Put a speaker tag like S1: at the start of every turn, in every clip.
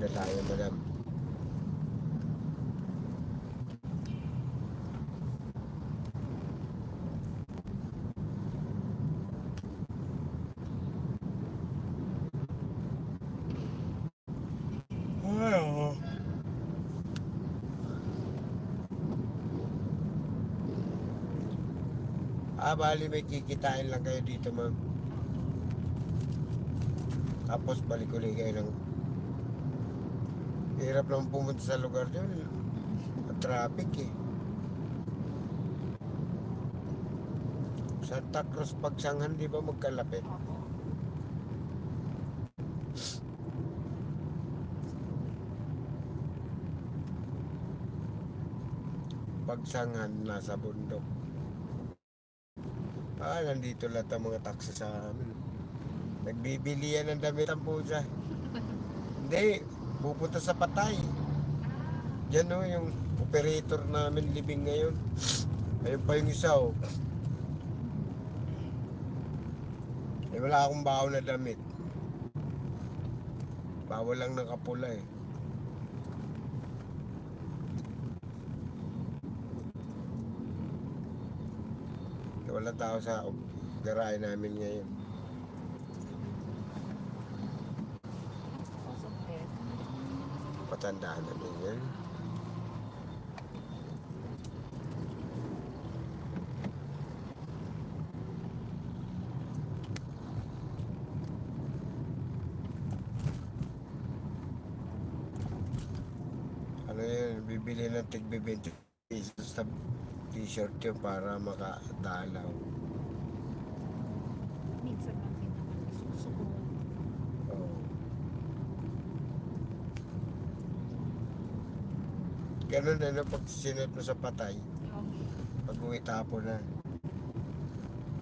S1: na tayo, madam. Ah, bali may kikitain lang kayo dito, ma'am. Tapos balik ulit kayo ng... Hirap naman pumunta sa lugar nyo. Traffic eh. Santa Cruz Pagsanghan, di ba magkalapit?
S2: Opo.
S1: Pagsanghan, nasa bundok. Ah, nandito lahat ang mga taxi sa amin. Nagbibili yan ng damit ang pusa. Hindi, pupunta sa patay. Yan o, yung operator namin living ngayon. Ayun pa yung isa o. Eh, wala akong baon na damit. Bawal lang nakapula eh. Kaya Wala tao sa garahe namin ngayon.
S2: Pasok eh.
S1: Patandaan namin yan. Ano yun, bibili ng tig 20 pesos sa t-shirt yun para makadalaw.
S2: Minsan lang din naman nasusubukan.
S1: Oo. Ganun ano pag sinot mo sa patay, pag uwi tapo na.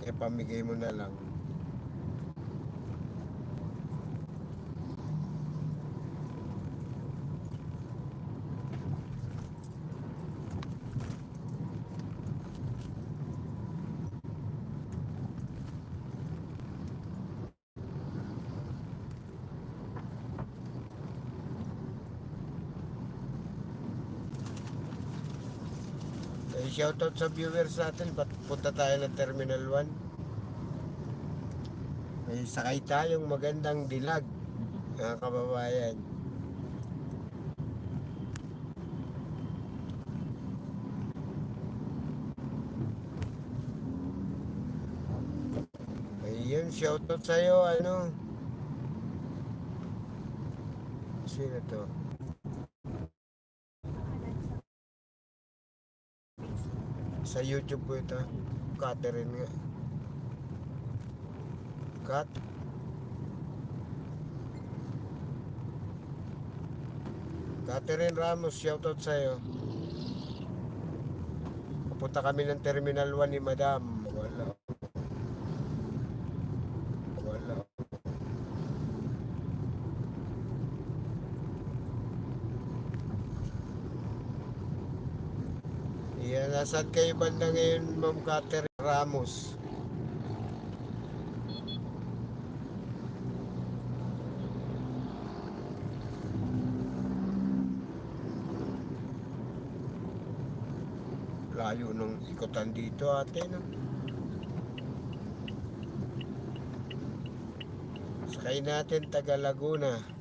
S1: Kaya pamigay mo na lang. Eh, shoutout sa viewers natin, ba't punta tayo ng Terminal 1? May sakay tayong magandang dilag, mga kababayan. Ayun, shoutout sa'yo, ano? Sino to? Sa YouTube ko ito. Catherine nga. Kat. Catherine Ramos, shoutout sa'yo. Pupunta kami ng Terminal 1 ni Madam. Wala. Yan, nasaan kayo banda ngayon, Ma'am Catherine Ramos? Layo nung ikutan dito ate, no? Sakay natin taga Laguna.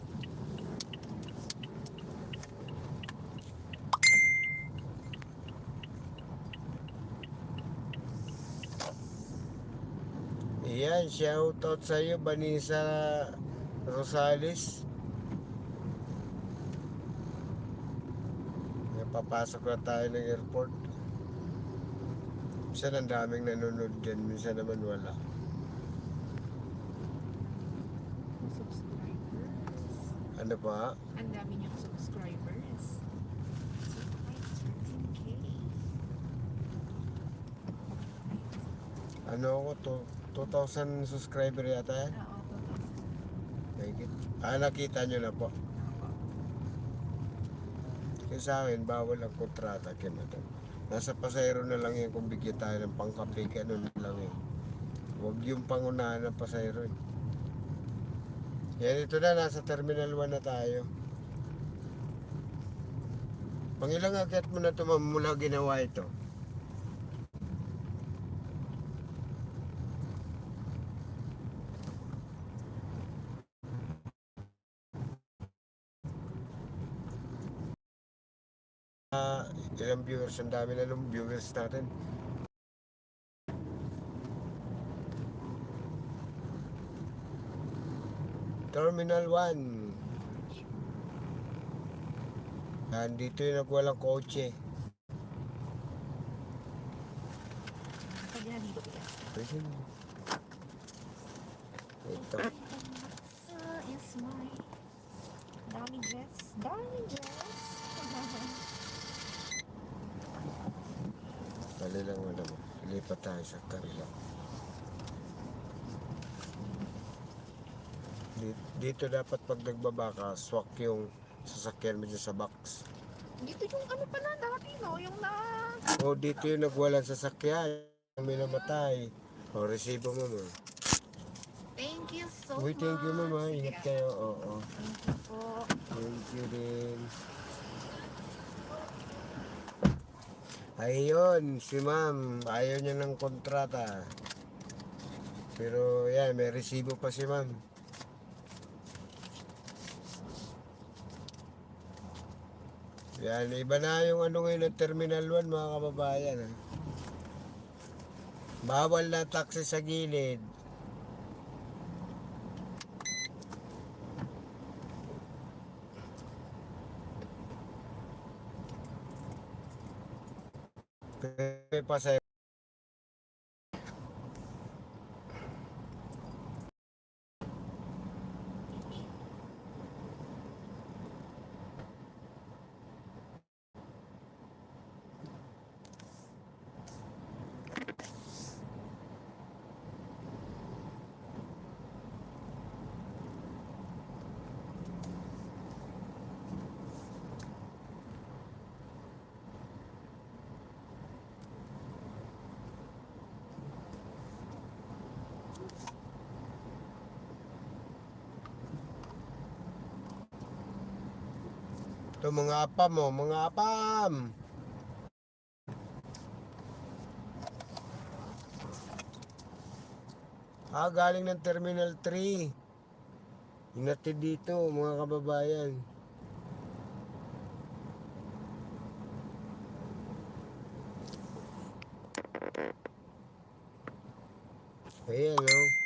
S1: Ayan, shoutout sa iyo, Vanessa Rosales. Papasok na tayo ng airport. Minsan ang daming nanonood dyan, minsan naman wala.
S2: Subscribers.
S1: Ano pa?
S2: Ang dami niyang subscribers. So, kahit 13K.
S1: Ano ako to? 2,000 subscriber yata yan?
S2: Oo,
S1: Mahigit. Ah, nakita nyo na po. Kasi sa akin, bawal ang kontrata madam. Nasa pasayro na lang yan kung bigyan tayo ng pangkape, ganun lang eh. Huwag yung pangunahan ng pasayro eh. Yan, ito na, nasa Terminal 1 na tayo. Pangilang akyat mo na ito mula ginawa ito? Ah, ilang viewers, ang dami na ng viewers natin. Terminal 1. Nandito yung nagwalang kotse.
S2: Na dito
S1: Pwede na. Ito.
S2: So is my damages. Damages.
S1: Dali lang wala mo. Lipat tayo sa karila. Dito, dapat pag nagbaba ka, swak yung sasakyan mo dyan sa box.
S2: dito yung ano pala dati no, yung na...
S1: O dito yung nagwalang sasakyan. Yung may namatay. O resibo mo mo.
S2: Thank you so
S1: Uy,
S2: much.
S1: thank you mama. Ingat kayo. Oo.
S2: Thank you po.
S1: Thank you din. Ayun, si ma'am, ayaw niya ng kontrata. Pero yan, may resibo pa si ma'am. Yan, iba na yung ano ngayon ng Terminal 1 mga kababayan. Ha? Bawal na taxi sa gilid. May pasay. Ito mga apam mo, mga apam. Ah, galing ng Terminal 3. Inatid dito, mga kababayan. Ayan, oh.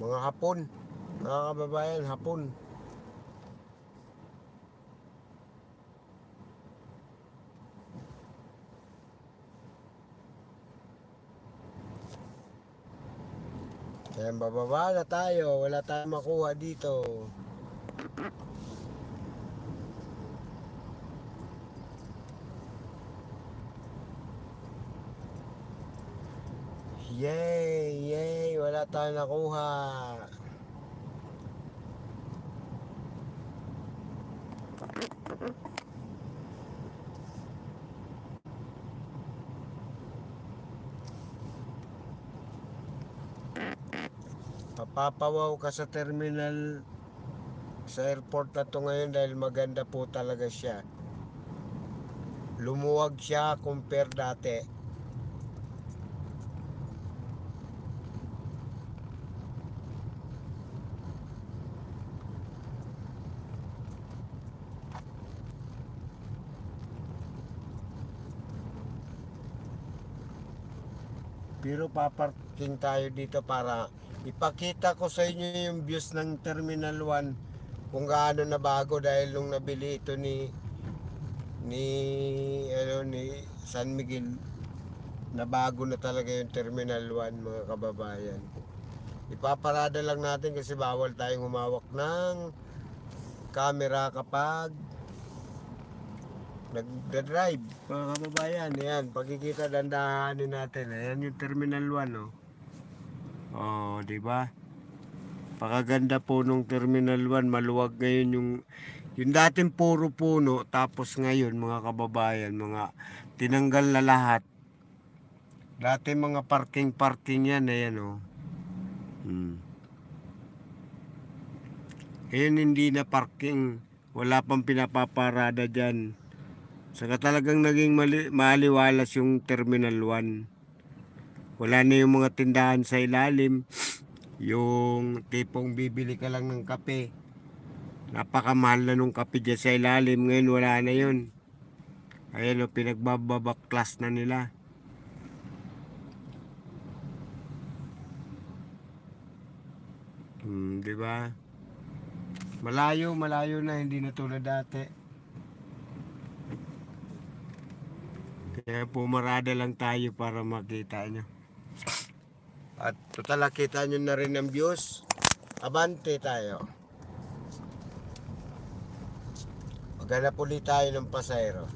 S1: Mga hapon. Mga kababayan, hapon. Kaya bababa na tayo. Wala tayong makuha dito. Tayong nakuha. Papapawaw ka sa terminal sa airport na to ngayon dahil maganda po talaga siya. Lumuwag siya compare dati. Pero paparking tayo dito para ipakita ko sa inyo yung views ng Terminal 1 kung gaano na bago dahil nung nabili ito ni ni ano ni San Miguel na bago na talaga yung Terminal 1 mga kababayan. Ipaparada lang natin kasi bawal tayong humawak ng camera kapag nagda-drive. Mga kababayan, ayan, pagkikita dandahanin natin. Ayan yung Terminal 1, oh. Oh, di ba? Pakaganda po nung Terminal 1, maluwag ngayon yung yung dating puro puno tapos ngayon mga kababayan, mga tinanggal na lahat. Dati mga parking-parking yan, ayan oh. Hmm. Ngayon hindi na parking, wala pang pinapaparada dyan. Saka talagang naging mali, maaliwalas yung Terminal 1. Wala na yung mga tindahan sa ilalim. Yung tipong bibili ka lang ng kape. Napakamahal na nung kape dyan sa ilalim. Ngayon wala na yun. Ayan o, pinagbababaklas na nila. Hmm, di ba? Malayo, malayo na, hindi na tulad dati. Kaya pumarada lang tayo para makita nyo. At total kita nyo na rin ang views. Abante tayo. Maghanap ulit tayo ng pasayro.